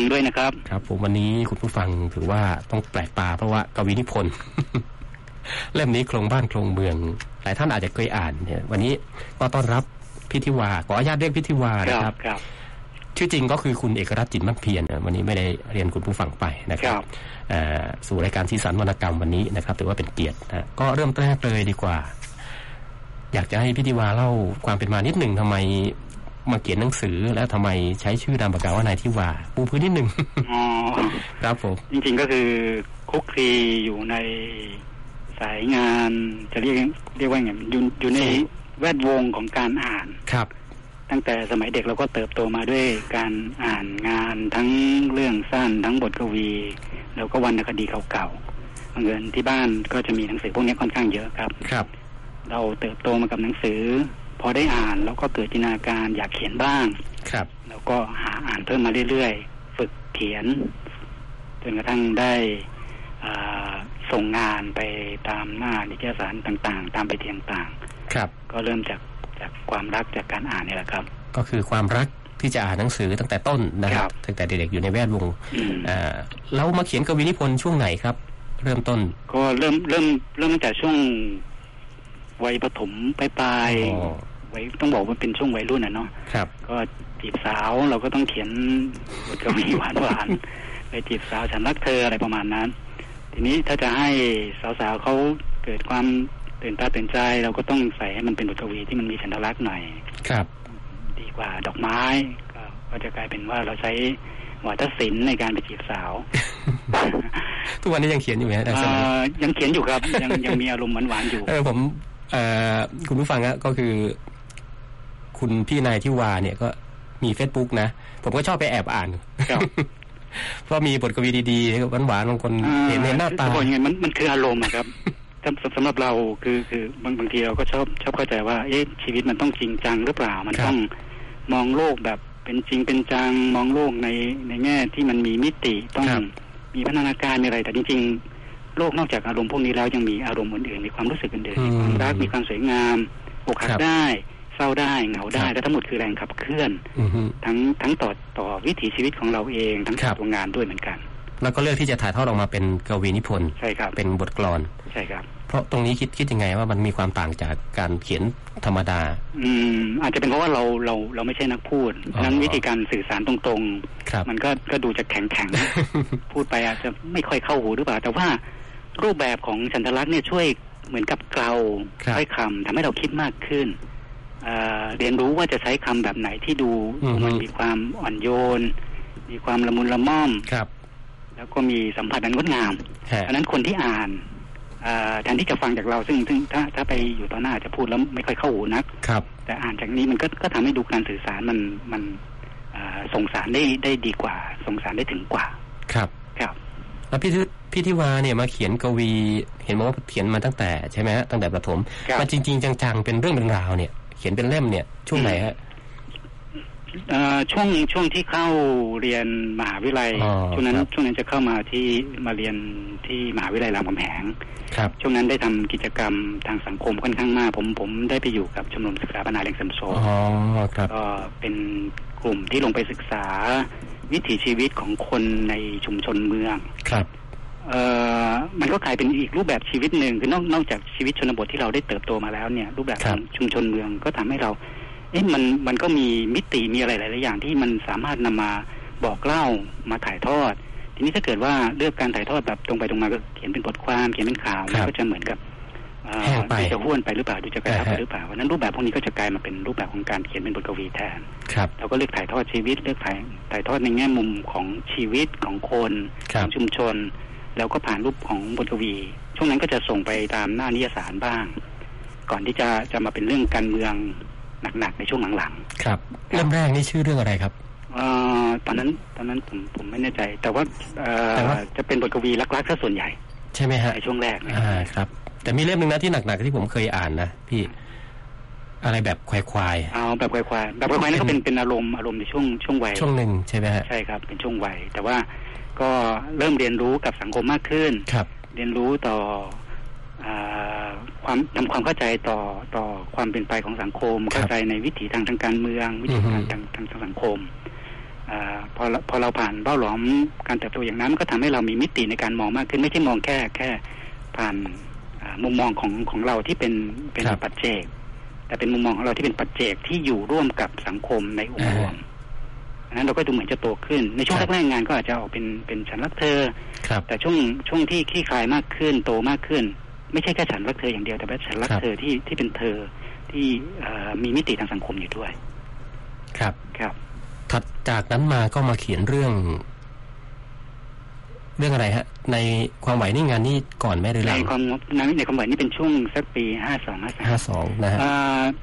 ฟังด้วยนะครับ ครับ ผมวันนี้คุณผู้ฟังถือว่าต้องแปลกตาเพราะว่ากวีนิพนธ์เล่มนี้โครงบ้านโครงเมือง หลายท่านอาจจะเคยอ่านเนี่ย วันนี้ก็ต้อนรับพิธิวาขออนุญาตเรียกพิธิวาคนะรัครับครับชื่อจริงก็คือคุณเอกรัตน์จิตมั่นเพียรนะวันนี้ไม่ได้เรียนคุณผู้ฟังไปนะคครัรับบเอ่อสู่รายการที่สันวรรณกรรมวันนี้นะครับถือว่าเป็นเกียรตินะก็เริ่มแรกเลยดีกว่า อยากจะให้พิธิวาเล่าความเป็นมานิดหนึ่งทำไม มาเขียนหนังสือ และทำไมใช้ชื่อนามปากกาว่านายทิวาปูพื้นนิดหนึ่งอ๋อครับผมจริงๆก็คือคุกคลีอยู่ในสายงานจะเรียกเรียกว่าไงอยู่อยู่ในแวดวงของการอ่านครับ ตั้งแต่สมัยเด็กเราก็เติบโตมาด้วยการอ่านงานทั้งเรื่องสั้นทั้งบทกวี แล้วก็วรรณคดีเก่าๆบังเอิญที่บ้านก็จะมีหนังสือพวกนี้ค่อนข้างเยอะครับครับ เราเติบโตมากับหนังสือ พอได้อ่านแล้วก็เกิดจินตนาการอยากเขียนบ้าง ครับ แล้วก็หาอ่านเพิ่มมาเรื่อยๆ ฝึกเขียน จนกระทั่งได้อ่าส่งงานไปตามหน้านิตยสารต่างๆ ตามไปเทียงต่าง ครับๆก็เริ่มจากจากความรักจากการอ่านนี่แหละครับ ก็คือความรักที่จะอ่านหนังสือตั้งแต่ต้นนะคครัรับบตั้งแต่เด็กๆอยู่ในแวดวงอืมเอ่อแล้วมาเขียนกวีนิพนธ์ช่วงไหนครับ เริ่มต้น ก็เริ่มเริ่มเริ่มตั้งแต่ช่วงวัยประถมปลายอ๋อ ๆวัยต้องบอกว่าเป็นช่วงวัยรุ่นอะเนาะครับ ก็จีบสาวเราก็ต้องเขียนบทกวีหวานๆไปจีบสาวฉันรักเธออะไรประมาณนั้น ทีนี้ถ้าจะให้สาวๆเขาเกิดความตื่นตาตื่นใจ เราก็ต้องใส่ให้มันเป็นบทกวีที่มันมีฉันทลักษณ์หน่อยครับ ดีกว่าดอกไม้ก็ก็จะกลายเป็นว่าเราใช้วัฒศิลป์ในการไปจีบสาว ทุกวันนี้ยังเขียนอยู่ไหมฮะอาจารย์สมัยเอ่อยังเขียนอยู่ครับ ยังยังมีอารมณ์หวานๆอยู่ เออผมเอ่อคุณผู้ฟังอะก็คือ คุณพี่นายที่วาเนี่ยก็มี Facebook นะ ผมก็ชอบไปแอบอ่านครับเพราะมีบทกวีดีๆหวานๆบางคนเห็นเห็นหน้าตาจะบอกยังไงมันมันคืออารมณ์อะครับสำสำสำหรับเราคือคือบางบางทีเราก็ชอบชอบเข้าใจว่า เอ๊ะชีวิตมันต้องจริงจังหรือเปล่า มันครับต้องมองโลกแบบเป็นจริงเป็นจังมองโลกในในแง่ที่มันมีมิติต้องครับมีพัฒนาการมีอะไร แต่จริงๆ โลกนอกจากอารมณ์พวกนี้แล้วยังมีอารมณ์อื่นๆมีความรู้สึกอื่นๆมีความรักมีความสวยงามอกหักได้เศร้าได้เหงาได้และทั้งหมดคือแรงขับเคลื่อนอือฮึทั้งทั้งต่อต่อวิถีชีวิตของเราเองทั้งครัต่อบตัวงานด้วยเหมือนกัน แล้วก็เลือกที่จะถ่ายทอดออกมาเป็นกวีนิพนธ์ใช่ครับเป็นบทกลอนใช่ครับ เพราะตรงนี้คิดคิดยังไงว่ามันมีความต่างจากการเขียนธรรมดา อืม อาจจะเป็นเพราะว่าเราเราเราไม่ใช่นักพูดอ๋อฉะนั้นวิธีการสื่อสารตรงครับๆมันก็ก็ดูจะแข็งแข็งๆพูดไปอาจจะไม่ค่อยเข้าหูหรือเปล่า แต่ว่ารูปแบบของฉันทลักษณ์เนี่ยช่วยเหมือนกับเกลาครับถ้อยคำทำให้เราคิดมากขึ้น เอ่อเรียนรู้ว่าจะใช้คำแบบไหนที่ดูอือฮึมันมีความอ่อนโยน มีความละมุนละม่อมครับ แล้วก็มีสัมผัสอันงดงามฮะฉะนั้นคนที่อ่านเอ่อแทนที่จะฟังจากเราซึ่งซึ่งถ้าถ้าไปอยู่ต่อหน้าอาจจะพูดแล้วไม่ค่อยเข้าหูนักครับ แต่อ่านจากนี้มันก็ก็ทำให้ดูการสื่อสารมันมันเอ่อส่งสารได้ได้ดีกว่า ส่งสารได้ถึงกว่า ครับครับแล้วพี่ทิพี่ทิวาเนี่ยมาเขียนกวี เห็นบอกว่าเขียนมาตั้งแต่ใช่ไหมฮะตั้งแต่ประถมครับมาจริง ๆ จังๆเป็นเรื่องเป็นราวเนี่ย เขียนเป็นเล่มเนี่ย ช่วงไหนฮะเอ่อช่วงช่วงที่เข้าเรียนมหาวิทยาลัยอ๋อช่วงนั้นครับช่วงนั้นจะเข้ามาที่มาเรียนที่มหาวิทยาลัยรามคำแหงครับ ช่วงนั้นได้ทำกิจกรรมทางสังคมค่อนข้างมาก ผมผมได้ไปอยู่กับชมรมศึกษาปัญหาเลี้ยงสัมโซอ๋อครับก็เป็นกลุ่มที่ลงไปศึกษาวิถีชีวิตของคนในชุมชนเมืองครับ เอ่อมันก็กลายเป็นอีกรูปแบบชีวิตหนึ่งคือนอกนอกจากชีวิตชนบทที่เราได้เติบโตมาแล้วเนี่ย รูปแบบครัขบองชุมชนเมืองก็ทำให้เรา เอ๊ะมันมันก็มีมิติมีอะไรหลายๆอย่างที่มันสามารถนำมาบอกเล่ามาถ่ายทอด ทีนี้ถ้าเกิดว่าเลือกการถ่ายทอดแบบตรงไปตรงมาก็เขียนเป็นบทความเขียนเป็นข่าวมันก็จะเหมือนกับเอ่อแห้งไปดูจะห้วนไปหรือเปล่าดูจะกระดับไปอ่าฮะหรือเปล่าเพราะฉะนั้นรูปแบบพวกนี้ก็จะกลายมาเป็นรูปแบบของการเขียนเป็นบทกวีแทนครับเราก็เลือกถ่ายทอดชีวิตเลือกถ่ายถ่ายทอดในแง่มุมของชีวิตของคนครัขบองชุมชน แล้วก็ผ่านรูปของบทกวี ช่วงนั้นก็จะส่งไปตามหน้านิยสารบ้าง ก่อนที่จะจะมาเป็นเรื่องการเมืองหนักๆในช่วงหลังครับเล่มแรกนี่ชื่อเรื่องอะไรครับๆเอ่อตอนนั้นตอนนั้นผมผมไม่แน่ใจแต่ว่าเอ่อแต่ว่าจะเป็นบทกวีรักๆซะส่วนใหญ่ ใช่ไหมฮะในช่วงแรกนะอ่าครับ แต่มีเล่มหนึ่งนะที่หนักๆที่ผมเคยอ่านนะพี่ อะไรแบบควายควายเอาแบบควายๆแบบควายๆนั่นก็เป็นเป็นอารมณ์อารมณ์ในช่วงช่วงวัยช่วงหนึ่งใช่ไหมฮะใช่ครับเป็นช่วงวัยแต่ว่าก็เริ่มเรียนรู้กับสังคมมากขึ้นครับ เรียนรู้ต่ออาความทำความเข้าใจต่อต่อความเป็นไปของสังคม เข้าใจในวิถีทางทางการเมือง วิถีทางทางทางสังคมอาพอพอเราผ่านเบ้าหลอมการเติบโตอย่างนั้นก็ทำให้เรามีมิติในการมองมากขึ้น ไม่ใช่มองแค่แค่ผ่านมุมมองของของเราที่เป็นเป็นปัจเจก แต่เป็นมุมมองของเราที่เป็นปัจเจกที่อยู่ร่วมกับสังคมในองค์รวมนั้นเราก็ดูเหมือนจะโตขึ้น ในช่วงแรกๆงานก็อาจจะออกเป็นเป็นฉันรักเธอครับแต่ช่วงช่วงที่ขี้คลายมากขึ้นโตมากขึ้น ไม่ใช่แค่ฉันรักเธออย่างเดียวแต่ว่าฉันรักเธอที่ที่เป็นเธอที่มีมิติทางสังคมอยู่ด้วย ครับครับถัดจากนั้นมาก็มาเขียนเรื่อง เรื่องอะไรฮะ ในความหมายนี่งานนี้ก่อนไหมหรือหในลังความนั้นในความหมายนี่เป็นช่วงสักปีห้าสองห้าสามห้าสองนะฮะ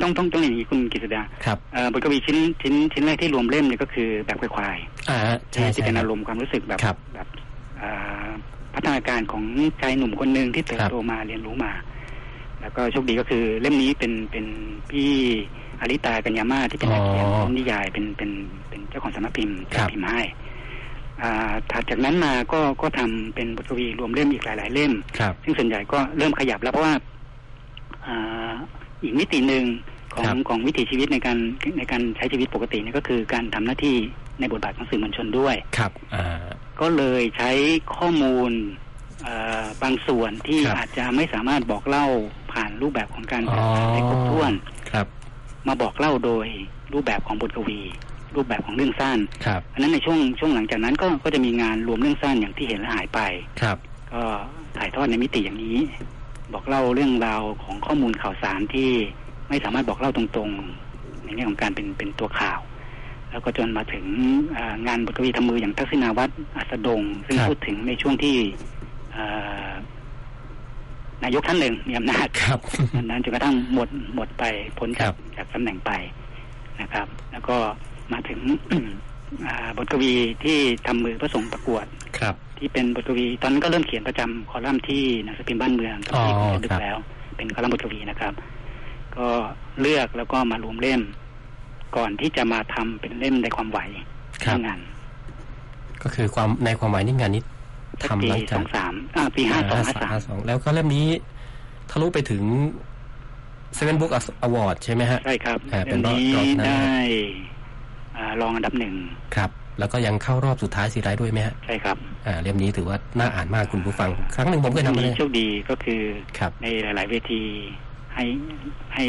ต้องต้องต้องอย่างนี้คุณกิษดาครับเอ่อบทกวีชิ้นชิ้นชิ้นแรกที่รวมเล่มเนี่ยก็คือแบบควายอ่าๆใช่ที่ใช่เป็นครัอาบรมณ์ความรู้สึกแบบครับแบบอ่าพัฒนาการของชายหนุ่มคนหนึ่งที่เติบโตมาเรียนรู้มา แล้วก็โชคดีก็คือ เล่มนี้เป็นเป็นพี่อาริตากัญญามาที่เป็นนักเขียนอ๋อนิยายเป็นเป็นเป็นเจ้าของสำนักพิมพ์ครับพิมพ์ให้อ่า ถัดจากนั้นมาก็ก็ทำเป็นบทกวีรวมเล่มอีกหลาย ๆ เล่มครับซึ่งส่วนใหญ่ก็เริ่มขยับแล้วเพราะว่าอ่าอีกมิติหนึ่งขอครังบของวิถีชีวิตในการในการใช้ชีวิตปกติเนี่ยก็คือการทำหน้าที่ในบทบาทของสื่อมวลชนด้วยครับอ่าก็เลยใช้ข้อมูลเอ่อบางส่วนที่ครับอาจจะไม่สามารถบอกเล่าผ่านรูปแบบของการสื่อสารอ๋อได้ครบถ้วนครับมาบอกเล่าโดยรูปแบบของบทกวี รูปแบบของเรื่องสั้นครับอันนั้นในช่วงช่วงหลังจากนั้นก็ก็จะมีงานรวมเรื่องสั้นอย่างที่เห็นและหายไปครับ ก็ถ่ายทอดในมิติอย่างนี้ บอกเล่าเรื่องราวของข้อมูลข่าวสารที่ไม่สามารถบอกเล่าตรงๆ ในแง่ของการเป็นเป็นตัวข่าว แล้วก็จนมาถึงอ่างานบทกวีทำมืออย่างทักษิณาวัตรอัสดง ซึ่งครับพูดถึงในช่วงที่อ่านายกท่านหนึ่งมีอำนาจครับนั้นจนกระทั่งหมดหมดไปพ้นครัจากบจากตำแหน่งไปนะครับ แล้วก็ มาถึงอ่าบทกวีที่ทำมือเพื่อส่งประกวดครับ ที่เป็นบทกวี ตอนนั้นก็เริ่มเขียนประจำคอลัมน์ที่หนังสือพิมพ์บ้านเมืองตอนที่อ๋อผมจะดึครักบแล้ว เป็นคอลัมน์บทกวีนะครับ ก็เลือกแล้วก็มารวมเล่ม ก่อนที่จะมาทำเป็นเล่มในความไหวครับงาน ก็คือความในความหมายนี่งานนี้สักทำปีหลังสจาอกงสามอ่าปีห้าสองห้าสามสองแล้วก็เล่มนี้ทะลุไปถึง Seven Book Award ใช่ไหมฮะใช่ครับอ่าเป็เรื่นองรอบนี้รอบหน้าได้อ่า รองอันดับหนึ่งครับ แล้วก็ยังเข้ารอบสุดท้ายซีไรส์ด้วยไหมฮะใช่ครับอ่าเล่มนี้ถือว่าน่าอ่านมากคุณผู้ฟัง ครั้งหนึ่งผมเคยทำมาเลยโชคดีก็คือครับในหลาย ๆ เวทีให้ให้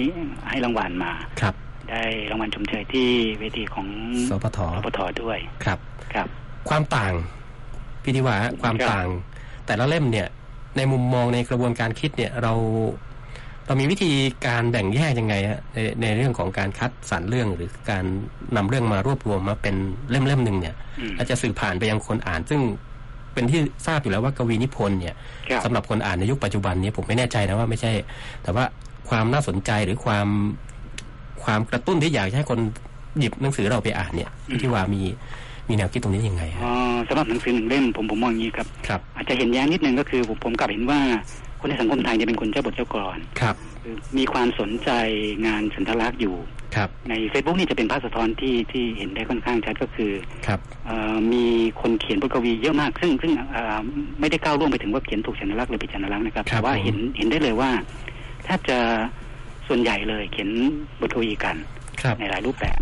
ให้รางวัลมาครับ ได้รางวัลชมเชยที่เวทีของสปทสปทด้วยครับครับ ความต่างพี่ดิวาฮะความครับต่าง แต่ละเล่มเนี่ย ในมุมมองในกระบวนการคิดเนี่ยเรา เรามีวิธีการแบ่งแยกยังไงฮะในในเรื่องของการคัดสรรเรื่องหรือการนำเรื่องมารวบรวมมาเป็นเล่มเล่มๆหนึ่งเนี่ยอืมอาจจะสื่อผ่านไปยังคนอ่าน ซึ่งเป็นที่ทราบอยู่แล้วว่ากวีนิพนธ์เนี่ยครับสำหรับคนอ่านในยุคปัจจุบันนี้ผมไม่แน่ใจนะว่าไม่ใช่ แต่ว่าความน่าสนใจหรือความความกระตุ้นที่อยากให้คนหยิบหนังสือเราไปอ่านเนี่ยพี่ที่ว่ามีมีแนวคิดตรงนี้ยังไงอ๋ฮะอสำหรับหนังสือหนึ่งเล่มผมผมมองอย่างนี้ครับครับ อาจจะเห็นแย้งนิดนึงก็คือผมผมกลับเห็นว่า คนในสังคมไทยเนี่ยเป็นคนเจ้าบทเจ้ากลอนครับคือมีความสนใจงานสันทลักษณ์อยู่ครับใน Facebook นี่จะเป็นภาพสะท้อนที่ที่เห็นได้ค่อนข้างชัดก็คือครับเออมีคนเขียนบทกวีเยอะมาก ซึ่งซึ่งเอ่อไม่ได้ก้าวล่วงไปถึงว่าเขียนถูกสัญลักษณ์หรือผิดสัญลักษณ์นะครับครับแต่ว่าผมเห็นเห็นได้เลยว่าแทบจะส่วนใหญ่เลยเขียนบทกวีกันครับในหลายรูปแบบ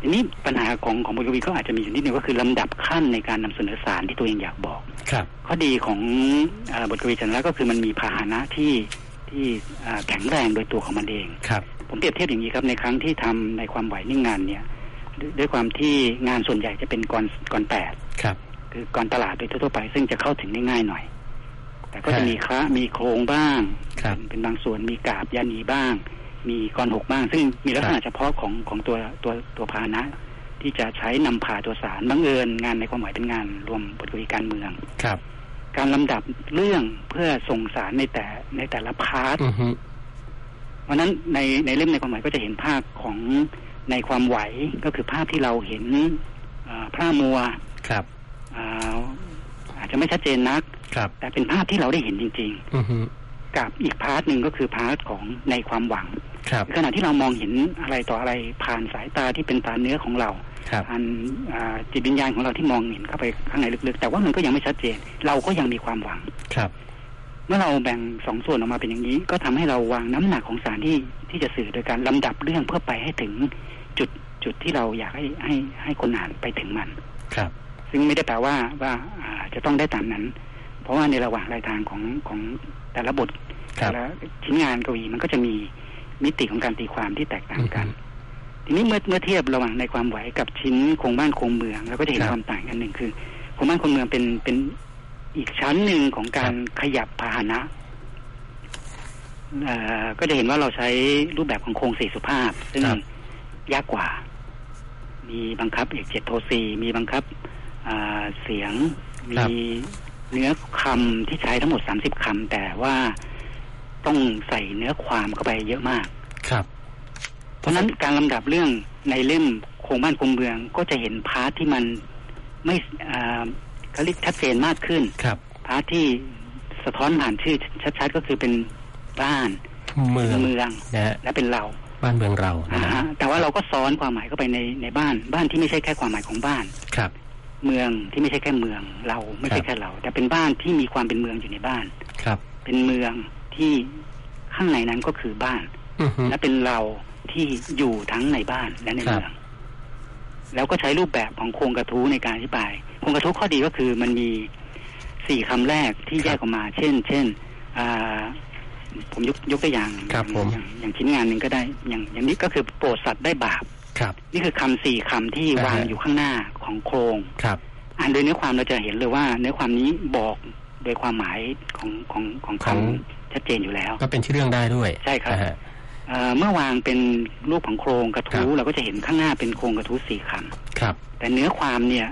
ทีนี้ปัญหาของของบทกวีก็อาจจะมีอยู่นิดนึงก็คือลำดับขั้นในการนำเสนอสารที่ตัวเองอยากบอกครับข้อดีของเออบทกวีสัญลักษณ์ก็คือมันมีพาหนะที่ที่เอ่อแข็งแรงโดยตัวของมันเองครับผมเปรียบเทียบอย่างนี้ครับในครั้งที่ทำในความไหวนิ่งงานเนี่ยด้วยด้วยความที่งานส่วนใหญ่จะเป็นกรกรแปดครับ คือกรตลาดโดยทั่วๆไป ซึ่งจะเข้าถึงได้ง่ายหน่อย แต่ก็จะฮะมีคระมีโครงบ้างครับเป็นเป็นบางส่วนมีกาบยานีบ้าง มีกรหกบ้าง ซึ่งมีลักษณะเฉพาะของของตัวตัวตัวพาหนะ ที่จะใช้นำพาตัวสารบังเอิญงานในความหมายเป็นงาน รวมบทกวีการเมืองครับ การลำดับเรื่องเพื่อส่งสารในแต่ในแต่ละพาร์ทอือฮึเพราะฉะนั้นในในเล่มในความหมายก็จะเห็นภาพของในความไหวก็คือภาพที่เราเห็นเอ่อพระมัวครับอ่าอาจจะไม่ชัดเจนนักครับแต่เป็นภาพที่เราได้เห็นจริงอือฮึๆกับอีกพาร์ทหนึ่งก็คือพาร์ทของในความหวัง ครับขณะที่เรามองเห็นอะไรต่ออะไรผ่านสายตาที่เป็นตาเนื้อของเราครับผ่านอ่าจิตวิญญาณของเราที่มองเห็นเข้าไปข้างในลึกๆ แต่ว่ามันก็ยังไม่ชัดเจน เราก็ยังมีความหวังครับ เมื่อเราแบ่งสองส่วนออกมาเป็นอย่างนี้ ก็ทำให้เราวางน้ำหนักของสารที่ที่จะสื่อโดยการลำดับเรื่องเพื่อไปให้ถึงจุดจุดที่เราอยากให้ให้ให้คนอ่านไปถึงมันครับ ซึ่งไม่ได้แปลว่าว่าอ่าจะต้องได้ตามนั้น เพราะว่าในระหว่างรายทางของของแต่ละบทครัแต่บละชิ้นงานกวีมันก็จะมี มิติของการตีความที่แตกต่างกัน ทีนี้เมื่อเมื่อเทียบระหว่างในความไหวกับชิ้นโครงบ้านโครงเมืองเราก็จะเห็นครับความต่างกันหนึ่งคือโครงบ้านโครงเมืองเป็นเป็นอีกชั้นหนึ่งของการขยับพาหนะเอ่อก็จะเห็นว่าเราใช้รูปแบบของโครงสี่สุภาพ ซึ่งครับยากกว่า มีบังคับเอกเจ็ดโทสีมีบังคับอ่าเสียงมีเนื้อคำที่ใช้ทั้งหมดสามสิบคำแต่ว่า ต้องใส่เนื้อความเข้าไปเยอะมาก ครับ เพราะฉะนั้นการลำดับเรื่องในเล่มโครงบ้านโครงเมืองก็จะเห็นพาร์ทที่มันไม่อ่าเขาเรียกชัดเจนมากขึ้น ครับ พาร์ทที่สะท้อนผ่านชื่อชัดๆก็คือเป็นบ้านเมืองเมืองนะฮะและเป็นเราบ้านเมืองเรานะอ่าฮะฮะแต่ว่าเราก็ซ้อนความหมายเข้าไปในในบ้าน บ้านที่ไม่ใช่แค่ความหมายของบ้านครับ เมืองที่ไม่ใช่แค่เมืองเราไม่ใช่แค่เรา แต่เป็นบ้านที่มีความเป็นเมืองอยู่ในบ้านครับ เป็นเมือง ที่ข้างในนั้นก็คือบ้านอือฮึและเป็นเราที่อยู่ทั้งในบ้านและในครับเมืองแล้วก็ใช้รูปแบบของโครงกระทู้ในการอธิบาย โครงกระทู้ข้อดีก็คือมันมีสี่คำแรกที่แยกออกมา เช่น เช่นอ่าผมยกยกตัวอย่างครับผมอย่างอย่างชิ้นงานหนึ่งก็ได้ อย่างอย่างนี้ก็คือโปรดสัตว์ได้บาปครับ นี่คือคำสี่คำที่อ่าฮะวางอยู่ข้างหน้าของโครงครับอ่านโดยเนื้อความเราจะเห็นเลยว่า เนื้อความนี้บอกโดยความหมายของของของของคำ ชัดเจนอยู่แล้ว ก็เป็นชื่อเรื่องได้ด้วยใช่ครับนะฮะเอ่อเมื่อวางเป็นรูปของโครงกระทู้ครับเราก็จะเห็นข้างหน้าเป็นโครงกระทู้สี่คครับำแต่เนื้อความเนี่ย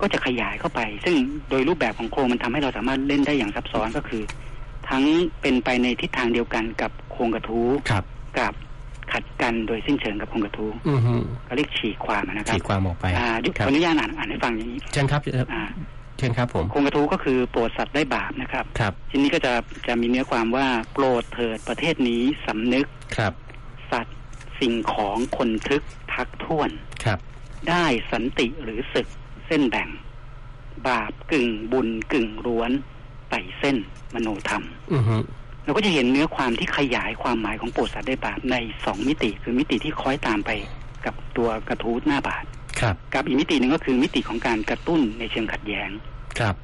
ก็จะขยายเข้าไป ซึ่งโดยรูปแบบของโครงมันทำให้เราสามารถเล่นได้อย่างซับซ้อนก็คือ ทั้งเป็นไปในทิศทางเดียวกันกับโครงกระทู้ครับกับขัดกันโดยสิ้นเชิงกับโครงกระทู้อือฮึก็เรียกฉีกความนะครัขีบดความออกไปอ่าขครัอบอนุญาตอ่านอ่านให้ฟังอย่างนี้เชิญครับอ่าเชิญครับผมโครงกระทู้ก็คือโปรดสัตว์ได้บาปนะครับครับชิ้นนี้ก็จะจะมีเนื้อความว่าโปรดเถิดประเทศนี้สำนึกครับ สัตว์สิ่งของคนทึกทักท้วนครับ ได้สันติหรือศึกเส้นแบ่ง บาปกึ่งบุญกึ่งร้วนไต่เส้นมโนธรรมอือฮึเราก็จะเห็นเนื้อความที่ขยายความหมายของโปรดสัตว์ได้บาปในสองมิติ คือมิติที่คล้อยตามไปกับตัวกระทู้หน้าบาทครับกับอีกมิติหนึ่งก็คือมิติของการกระตุ้นในเชิงขัดแย้ง ครับ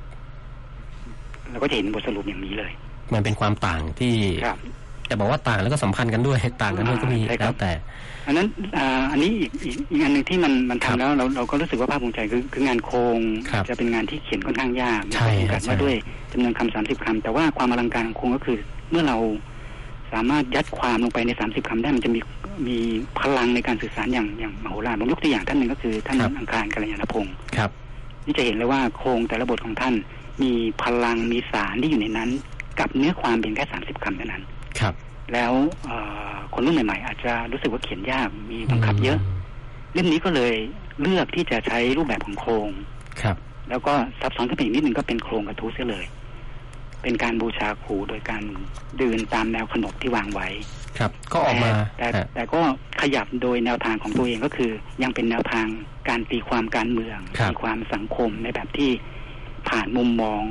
เราก็จะเห็นบทสรุปอย่างนี้เลย มันเป็นความต่างที่ครับแต่บอกว่าต่างแล้วก็สัมพันธ์กันด้วยต่างกันด้วยก็มีอ่าใช่ครับแล้วแต่ อันนั้นอ่าอันนี้อีกอีกอีกอันหนึ่งที่มันมันครับทำแล้วเราเราก็รู้สึกว่าภาคภูมิใจคือคืองานโครงครับจะเป็นงานที่เขียนค่อนข้างยากใช่จำกัดใช่มาด้วยจำนวนคำสามสิบคำแต่ว่าความอลังการของโครงก็คือ เมื่อเราสามารถยัดความลงไปในสามสิบคำได้มันจะมีมีพลังในการสื่อสารอย่างอย่างมโหฬารผมยกตัวอย่างท่านหนึ่งก็คือท่านครับอังคารกัลยาณพงศ์ครับ นี่จะเห็นเลยว่าโครงแต่ละบทของท่าน มีพลังมีสารที่อยู่ในนั้น กับเนื้อความเพียงแค่สามสิบคำเท่านั้น ครับ แล้วเอ่อคนรุ่นใหม่ๆ อาจจะรู้สึกว่าเขียนยากมีบังคับเยอะ เล่มนี้ก็เลยเลือกที่จะใช้รูปแบบของโครงครับ แล้วก็ซับซ้อนขึ้นไปอีกนิดหนึ่งก็เป็นโครงกระทู้เสียเลย เป็นการบูชาครูโดยการเดินตามแนวขนบที่วางไว้ ครับ ก็ออกมาแต่แต่ฮะแต่ก็ขยับโดยแนวทางของตัวเองก็คือ ยังเป็นแนวทางการตีความการเมืองครับ ตีความสังคมในแบบที่ผ่านมุมมอง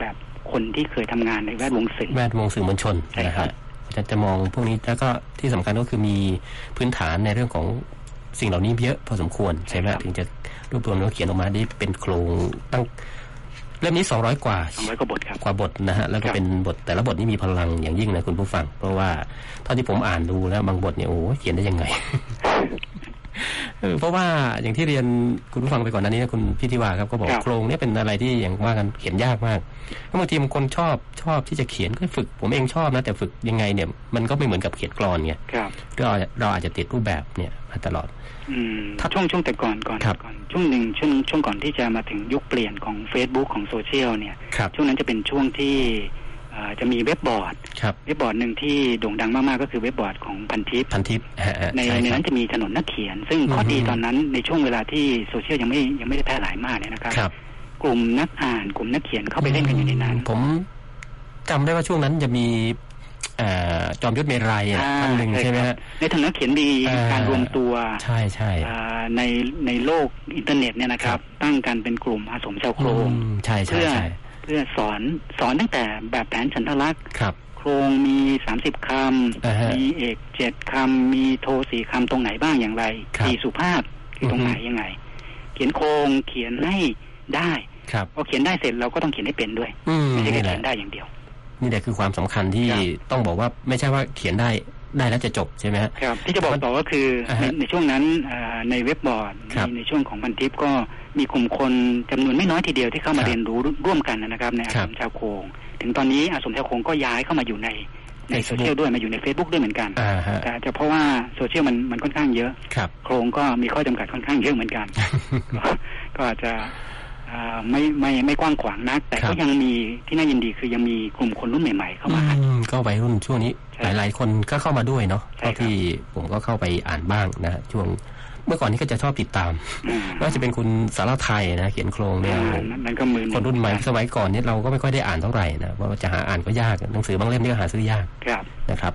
แบบคนที่เคยทำงานในแวดวงสื่อ แวดวงสื่อมวลชนใช่นะครัฮะบ จะจะมองพวกนี้แล้วก็ที่สำคัญก็คือมีพื้นฐานในเรื่องของสิ่งเหล่านี้เยอะพอสมควรใช่ไหมถึงจะรวบรวมแล้วเขียนออกมาได้เป็นโครงตั้ง เล่มนี้สองร้อยกว่าสองร้อยกว่าบทครับกว่าบทนะฮะแล้วก็ครับเป็นบทแต่ละบทนี่มีพลังอย่างยิ่งนะคุณผู้ฟัง เพราะว่าเท่าที่ผมอ่านดูแล้วบางบทเนี่ยโอ้โหเขียนได้ยังไง เออเพราะว่าอย่างที่เรียนคุณผู้ฟังไปก่อนหนั้นนี้นะคุณพิธิวาครับก็บอกครับ โครงเนี่ยเป็นอะไรที่อย่างว่ากันเขียนยากมากแล้วบางทีบางคนชอบชอบที่จะเขียนก็ฝึก ผมเองชอบนะแต่ฝึกยังไงเนี่ยมันก็ไม่เหมือนกับเขียนกรอนไงครับ เราเราอาจจะติดรูปแบบเนี่ยมาตลอด อืมถ้าช่วงช่วงแต่ก่อนก่อนครับ ก่อนช่วงหนึ่งช่วงช่วงก่อนที่จะมาถึงยุคเปลี่ยนของ Facebook ของโซเชียลเนี่ย ครับ ช่วงนั้นจะเป็นช่วงที่เอ่อ จะมีเว็บบอร์ดครับเว็บบอร์ดหนึ่งที่โด่งดังมากๆก็คือเว็บบอร์ดของพันทิปพันทิพย์ฮะฮะในช่ในครับนั้นจะมีถนนนักเขียน ซึ่งข้ออือฮึดีตอนนั้นในช่วงเวลาที่โซเชียลยังไม่ยังไม่ได้แพร่หลายมากเนี่ยนะครับครับกลุ่มนักอ่านกลุ่มนักเขียนเข้าไปเล่นกันอยู่ในนั้น ผมจำได้ว่าช่วงนั้นจะมีเอ่อจอมยุทธเมรัยอะอ่าท่านหนึ่งใช่ไหมครัฮะบในถนนนักเขียนมีอ่าการรวมตัว ใช่ใช่อ่าในในโลกอินเทอร์เน็ตเนี่ยนะครับ ตั้งกันเป็นกลุ่มอาสมชาวโครงอืมใช่ใช่เพื่อใช่ เพื่อสอนสอนตั้งแต่แบบแผนฉันทลักษณ์ครับคโครงมีสามสิบคอ่าฮะำมีเอกเจ็ดคำ มีโทสี่คำตรงไหนบ้างอย่างไรครับสี่สุภาพคือตรงอือฮึไหนยังไง เขียนโครงเขียนให้ได้ครับพอเขียนได้เสร็จเราก็ต้องเขียนให้เป็นด้วยอืมไม่ใช่แค่นี่แหเขีละยนได้อย่างเดียว นี่แหละคือความสำคัญที่ครับต้องบอกว่าไม่ใช่ว่าเขียนได้ ได้แล้วจะจบใช่ไหมฮะครับ ที่จะบอกต่อก็คืออ่าในฮะในช่วงนั้นอ่าในเว็บบอร์ดครับในในช่วงของพันทิปก็มีกลุ่มคนจำนวนไม่น้อยทีเดียวที่เข้าครับมาเรียนรู้ร่วมกันนะครับในอาครัสบมชาวโคง ถึงตอนนี้อาสมชาวโคงก็ย้ายเข้ามาอยู่ในใน Facebook โซเชียลด้วยมาอยู่ใน Facebook ด้วยเหมือนกันอ่าฮะแต่จะเพราะว่าโซเชียลมันมันค่อนข้างเยอะครับโครงก็มีข้อจำกัดค่อนข้างเยอะเหมือนกัน ก็ก็อาจจะอ่า ไม่ไม่ไม่กว้างขวางนัก แต่ครัก็บยังมีที่น่ายินดีคือยังมีกลุ่มคนรุ่นใหม่ ๆ เข้ามาอืมก็วัยรุ่นช่วงนี้ใช่หลาย ๆ คนก็เข้ามาด้วยเนาะใช่ครับเท่าที่ผมก็เข้าไปอ่านบ้างนะฮะช่วงเมื่อก่อนนี้ก็จะชอบติดตามอืมไม่ว่าจะเป็นคุณสารไทยนะ เขียนโครงแนอ่าวนั่นนั่นก็มือคนรุ่นใหม่สมัยก่อนเนี่ยเราก็ไม่ค่อยได้อ่านเท่าไหร่นะเพราะว่าจะหาอ่านก็ยากหนังสือบางเล่มนี่ก็หาซื้อยากครับนะครับ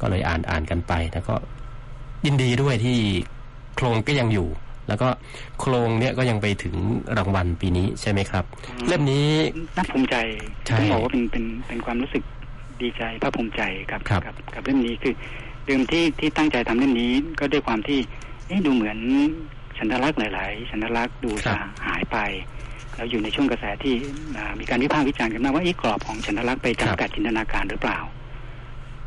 ก็เลยอ่านอ่านกันไปแล้วก็ยินดีด้วยที่โครงก็ยังอยู่ แล้วก็โครงเนี่ยก็ยังไปถึงรางวัลปีนี้ใช่ไหมครับ เล่มนี้น่าภูมิใจใช่ต้องบอกว่าเป็นเป็นเป็นความรู้สึกดีใจภาคภูมิใจกับครับกับกับเรื่องนี้คือเดิมที่ที่ตั้งใจทำเรื่องนี้ก็ด้วยความที่เอ๊ะดูเหมือนฉันทลักษณ์หลายๆฉันทลักษณ์ดูจะหายไปแล้วอยู่ในช่วงกระแสที่อ่ามีการวิพากษ์วิจารณ์กันมากว่าเอ๊ะกรอบของฉันทลักษณ์ไปจำกัดจินตนาการหรือเปล่า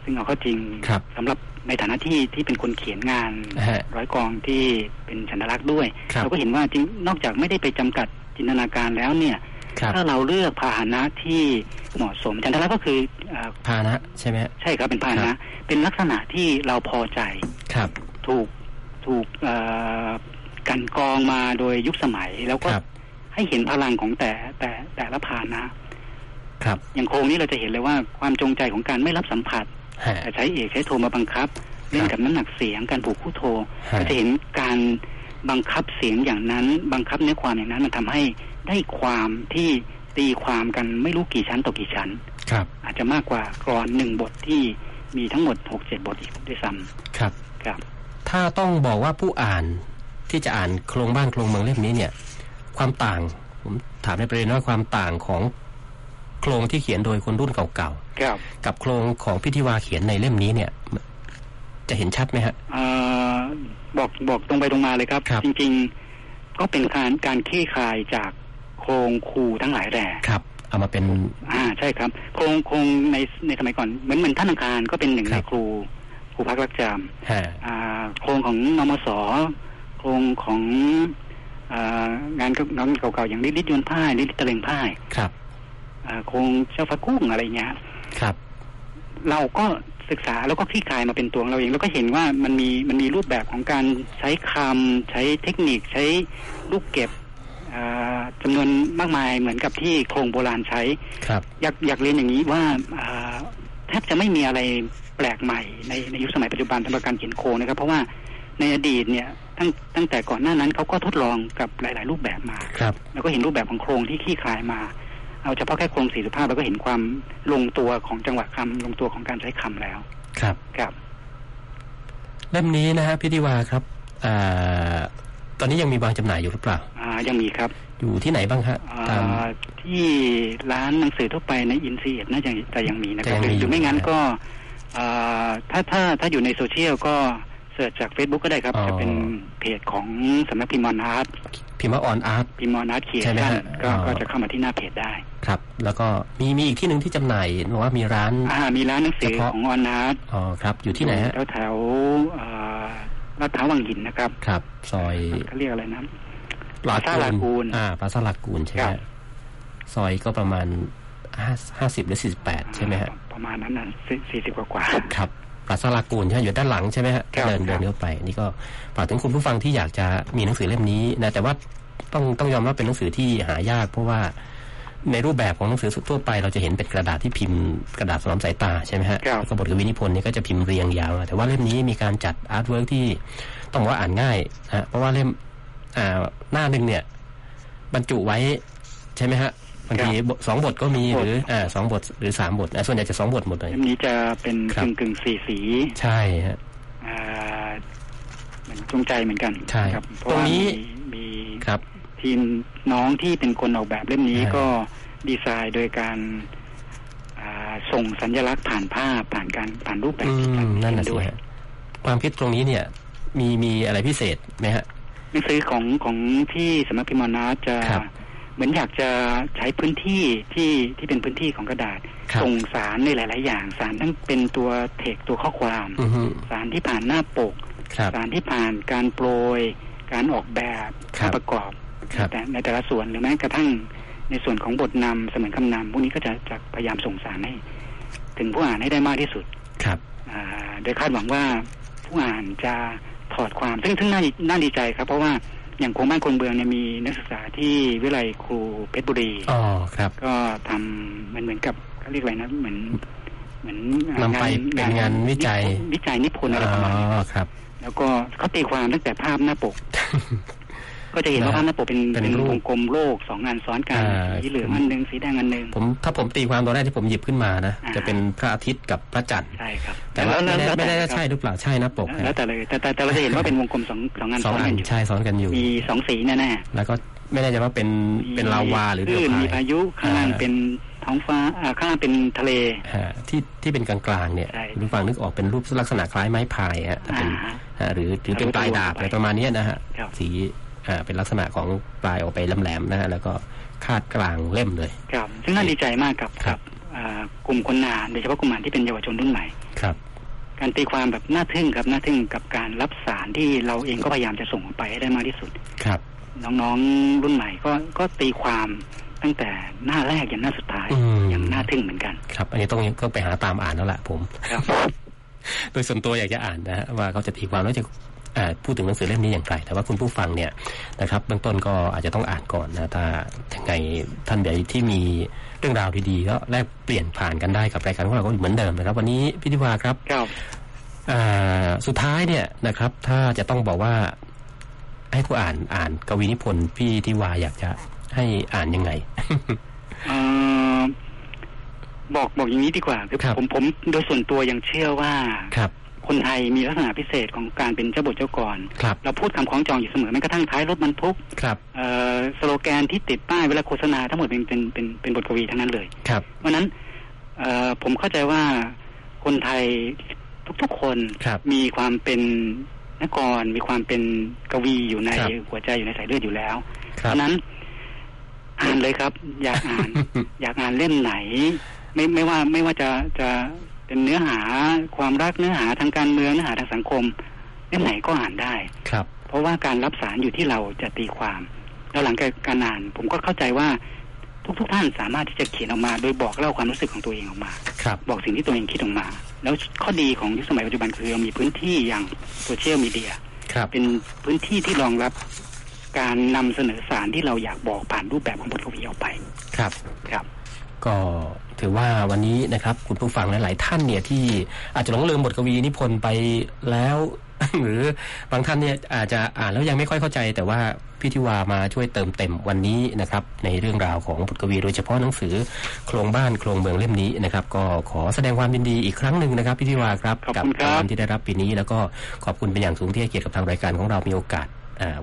ซึ่งเอาเข้าจริงครับสำหรับ ในฐานะที่ที่เป็นคนเขียนงานฮะร้อยกองที่เป็นฉันทลักษณ์ด้วยครับเราก็เห็นว่าจริงนอกจากไม่ได้ไปจำกัดจินตนาการแล้วเนี่ยครับถ้าเราเลือกพาหนะที่เหมาะสมจันทลักษณ์ก็คืออาพานะใช่ไหมฮะใช่ครับเป็นพาหครันะบเป็นลักษณะที่เราพอใจครับ ถูกถูกเอ่อกันกรองมาโดยยุคสมัยแล้วก็ครับให้เห็นพลังของแต่แต่แต่ละพาหนะ ครับ อย่างโครงนี้เราจะเห็นเลยว่าความจงใจของการไม่รับสัมผัสฮะ แต่ใช้เอกใช้โทรมาบังคับ เล่นกับน้ำหนักเสียงการผูกคู่โทรฮะเราจะเห็นการบังคับเสียงอย่างนั้น บังคับเนื้อความอย่างนั้น มันทำให้ได้ความที่ตีความกันไม่รู้กี่ชั้นต่อกี่ชั้น ครับ อาจจะมากกว่ากรอนหนึ่งบทที่มีทั้งหมดหกเจ็ดบทอีกด้วยซ้ครับำครับ ถ้าต้องบอกว่าผู้อ่านที่จะอ่านโครงบ้านโครงเมืองเล่มนี้เนี่ย ความต่างผมถามในประเด็นว่าความต่างของ โครงที่เขียนโดยคนรุ่นเก่าครับๆกับโครงของพิธีวาเขียนในเล่มนี้เนี่ย จะเห็นชัดไหมฮะเอ่อบอกบอกตรงไปตรงมาเลยครับครับจริงๆก็เป็นการการคลี่คลายจากโครงครูทั้งหลายแหล่ครับเอามาเป็น อ่าใช่ครับ โครงโครงในในสมัยก่อนเหมือนเหมือนท่านอังคารก็เป็นหนึ่งคในรับครูครูพักรักจำฮะอ่า โครงของนมสโครงของอ่างานงานเก่าๆอย่างลิลิตยนต์พ่ายลิลิตตะเลงพ่ายครับอ่า โครงเจ้าฟ้ากุ้งอะไรเงี้ยครับ เราก็ศึกษาแล้วก็คลี่คลายมาเป็นตัวของเราเอง แล้วก็เห็นว่ามันมีมันมีรูปแบบของการใช้คำใช้เทคนิคใช้ลูกเก็บอ่าจำนวนมากมายเหมือนกับที่โครงโบราณใช้ครับ อยากอยากเรียนอย่างนี้ว่าอ่าแทบจะไม่มีอะไรแปลกใหม่ในในยุคสมัยปัจจุบันสำหรับการเขียนโครงนะครับ เพราะว่าในอดีตเนี่ยตั้งตั้งแต่ก่อนหน้านั้นเขาก็ทดลองกับหลาย ๆ รูปแบบมาครับ แล้วก็เห็นรูปแบบของโครงที่คลี่คลายมา เอาเฉพาะแค่โครงสี่สุภาพเราก็เห็นความลงตัวของจังหวะคำลงตัวของการใช้คำแล้ว ครับครับเล่มนี้นะฮะพิธีวาครับอ่าตอนนี้ยังมีวางจำหน่ายอยู่หรือเปล่า อ่า ยังมีครับ อยู่ที่ไหนบ้างฮะอ่าตามที่ร้านหนังสือทั่วไปในอินซีเอ็ดน่าจะแต่ยังมีนะครับแต่ยังมีหรือไม่งั้นอยู่นะก็อ่าถ้าถ้าถ้าอยู่ในโซเชียลก็ เสิร์ชจาก Facebook ก็ได้ครับ อ๋อ จะเป็นเพจของสำนักพิมพ์มอนอาร์ตพิมพ์ว่าออนอาร์ต พิมพ์มอนอาร์ตเขียนใช่ไหมฮะก็อ๋อ ก็จะเข้ามาที่หน้าเพจได้ครับ แล้วก็มีมีอีกที่หนึ่งที่จำหน่ายเห็นบอกว่ามีร้าน อ่ามีร้านหนังสือเฉพาะ ของออนอาร์ตอ๋อครับอยู่ที่ไหนฮะแถวแถวๆอ่าลาดพร้าววังหินนะครับครับ ซอยเขาเรียกอะไรนะลาปราสาทลากูลอ่าปราสาทลากูลใช่ไหมครัฮะบซอยก็ประมาณห้าห้าสิบหรือสี่สิบแปดใช่ไหมฮะ ประมาณนั้นนะสี่สิบกว่ากว่าครับ ปราสาทลากูลใช่ไหมอยู่ด้านหลังใช่ไหมฮะครับเดินคเดิรันบเข้าไป นี่ก็ฝากถึงคุณผู้ฟังที่อยากจะมีหนังสือเล่มนี้นะแต่ว่าต้องต้องยอมรับเป็นหนังสือที่หายาก เพราะว่าในรูปแบบของหนังสือทั่วไป เราจะเห็นเป็นกระดาษที่พิมพ์กระดาษสำหรับสายตาใช่ไหมฮะครับแล้วก็บทกวีนิพนธ์เนี่ยก็จะพิมพ์เรียงยาวมาแต่ว่าเล่มนี้มีการจัดอาร์ตเวิร์กที่ต้องบอกว่าอ่านง่ายฮะเพราะว่าเล่มอ่าหน้าหนึ่งเนี่ย บรรจุไว้ใช่ไหมฮะ บางทีบทสองบทก็มีหรืออ่าสองบทหรือสามบทนะส่วนใหญ่จะสองบทหมดเลยเล่มนี้จะเป็นครับกึ่งกึ่งสีสี ใช่ฮะอ่าเหมือนจงใจเหมือนกันใช่ครับเพตรงว่านี้มีมีครับ ทีมน้องที่เป็นคนออกแบบเล่มนี้อ่าก็ดีไซน์โดยการอ่าาส่งสัญลักษณ์ผ่านภาพผ่านการผ่านรูปแบบอืที่มนั่นน่ะสิด้วยฮะความคิดตรงนี้เนี่ย มีมีอะไรพิเศษไหมฮะหนังสือของของที่สำนักพิมพ์มอนาจะครับ เหมือนอยากจะใช้พื้นที่ที่ที่เป็นพื้นที่ของกระดาษครับส่งสารในหลาย ๆ อย่างสารทั้งเป็นตัวเทคตัวข้อความอือฮึสารที่ผ่านหน้าปกครับสารที่ผ่านการโปรย การออกแบบครักาบรประกอบครับแต่ในแต่ละส่วนหรือแม้กระทั่งในส่วนของบทนำเสมือนคำนำพวกนี้ก็จะจะพยายามส่งสารให้ ถึงผู้อ่านให้ได้มากที่สุดครับอ่าโดยคาดหวังว่าผู้อ่านจะถอดความซึ่งซึ่งน่าดีน่าดีใจครับ เพราะว่า อย่างโครงบ้านคนเบืองเนี่ยมีนักศึกษาที่วิทยาลัยครูเพชรบุรีอ๋อครับ ก็ทำเหมือนเหมือนกับเขาเรียกอะไรนะเหมือน เหมือนอ่นำไปเป็นงานวิจัย วิจัยนิพนธ์อะไรอ๋ประมาณนี้อครับ แล้วก็เขาตีความตั้งแต่ภาพหน้าปก ก็จะเห็นว่านะฮะภาพหน้าปกเป็นเป็นเป็นรูปวงกลมโลกสองงานซ้อนกันอ่าสีเหลืองอันหนึ่งสีแดงอันหนึ่งผมถ้าผมตีความตอนแรกที่ผมหยิบขึ้นมานะอ่าจะเป็นพระอาทิตย์กับพระจันทร์ใช่ครับแต่ว่าไม่ได้แล้วไม่ได้แล้วใช่หรือเปล่าใช่นะปกแล้วแต่เลยแต่แต่แต่เราจะเห็นว่าเป็นวงกลมสองสองงานสอซ้งอนอักันนอยู่ใช่ซ้อนกันอยู่มีสองสีแน่แล้วก็ไม่แน่ใจว่าเป็นๆเป็นลาวาหรือเรือคลื่นพามียพายุข้างล่างอ่าเป็นท้องฟ้าอ่าข้างล่างเป็นทะเลฮะที่ที่เป็นกลางๆเนี่ยใช่คุณฟังนึกออกเป็นรูปลักษณะคล้ายไม้พายฮะแต่เป็นอ่าฮะหรือหรือเป็นปลายดาบอะไรประมาณเนี้ยนะฮะครับสี อ่าเป็นลักษณะของปลายออกไปแหลมๆนะฮะแล้วก็คาดกลางเล่มเลย ครับ ซึ่งน่าดีใจมากกับครักับบอ่ากลุ่มคนอ่านโดยเฉพาะกลุ่มอ่านที่เป็นเยาวชนรุ่นใหม่ครับ การตีความแบบน่าทึ่งครับน่าทึ่งกับการรับสารที่เราเองก็พยายามจะส่งออกไปให้ได้มากที่สุด ครับ น้องๆรุ่นใหม่ก็ก็ตีความตั้งแต่หน้าแรกยันหน้าสุดท้ายอืม อย่างน่าทึ่งเหมือนกัน ครับ อันนี้ต้องต้องไปหาตามอ่านแล้วล่ะผม ครับ โดยส่วนตัวอยากจะอ่านนะฮะว่าเขาจะตีความแล้วจะอ่า พูดถึงหนังสือเล่มนี้อย่างไร แต่ว่าคุณผู้ฟังเนี่ยนะครับเบื้องต้นก็อาจจะต้องอ่านก่อนนะถ้ายังไงท่านใดที่มีเรื่องราวดีๆก็แลกเปลี่ยนผ่านกันได้กับรายการของเราก็เหมือนเดิมนะครับ วันนี้พี่ธิวาครับครับอ่าสุดท้ายเนี่ยนะครับ ถ้าจะต้องบอกว่าให้ผู้อ่านอ่านกวีนิพนธ์พี่ธิวาอยากจะให้อ่านยังไงเอ่อบอกบอกอย่างนี้ดีกว่าคือครับผมผมโดยส่วนตัวยังเชื่อว่าครับ คนไทยมีลักษณะพิเศษของการเป็นเจ้าบทเจ้ากรครับเราพูดคำคล้องจองอยู่เสมอแม้กระทั่งท้ายรถบรรทุกครับเอ่อสโลแกนที่ติดป้ายเวลาโฆษณาทั้งหมดเป็นเป็นเป็นเป็นบทกวีทั้งนั้นเลยครับเพราะฉะนั้นเอ่อผมเข้าใจว่าคนไทยทุกๆคนครับมีความเป็นนักกรมีความเป็นกวีอยู่ในครับหัวใจอยู่ในสายเลือดอยู่แล้วคเพรับราะฉะนั้นอ่านเลยครับ อยากอ่าน อยากอ่านเล่มไหน ไม่ไม่ว่าไม่ว่าจะจะ เป็นเนื้อหาความรักเนื้อหาทางการเมืองเนื้อหาทางสังคมเล่มไหนก็อ่านได้ครับ เพราะว่าการรับสารอยู่ที่เราจะตีความ แล้วหลังจากการอ่าน ผมก็เข้าใจว่าทุกๆทท่านสามารถที่จะเขียนออกมา โดยบอกเล่าความรู้สึกของตัวเองออกมาครับบอกสิ่งที่ตัวเองคิดออกมา แล้วข้อดีของยุคสมัยปัจจุบันคือเรามีพื้นที่อย่างโซเชียลมีเดียครับเป็นพื้นที่ที่รองรับการนำเสนอสารที่เราอยากบอกผ่านรูปแบบของบทกวีออกไปครับครับ ก็ถือว่าวันนี้นะครับคุณผู้ฟังหลาย ๆ ท่านเนี่ยที่อาจจะหลงลืมบทกวีนิพนธ์ไปแล้ว หรือบางท่านเนี่ยอาจจะอ่านแล้วยังไม่ค่อยเข้าใจ แต่ว่าพี่ทิวามาช่วยเติมเต็มวันนี้นะครับในเรื่องราวของบทกวีโดยเฉพาะหนังสือโครงบ้านโครงเมืองเล่มนี้นะครับก็ขอแสดงความยินดีอีกครั้งหนึ่งนะครับพี่ทิวาครับบกัคุณครับรางวัลที่ได้รับปีนี้ แล้วก็ขอบคุณเป็นอย่างสูงที่ให้เกียรติกับทางรายการของเรามีโอกาส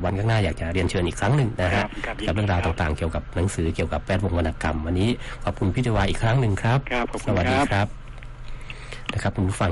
วันข้างหน้าอยากจะเรียนเชิญอีกครั้งหนึ่งนะฮะครับกับเรื่องราวต่างๆเกี่ยวกับหนังสือเกี่ยวกับแวดวงวรรณกรรมวันนี้ขอบคุณพี่ทิวาอีกครั้งหนึ่งครับครับขอบสคุณวัสคดีรับครับนะครับคุณผู้ฟัง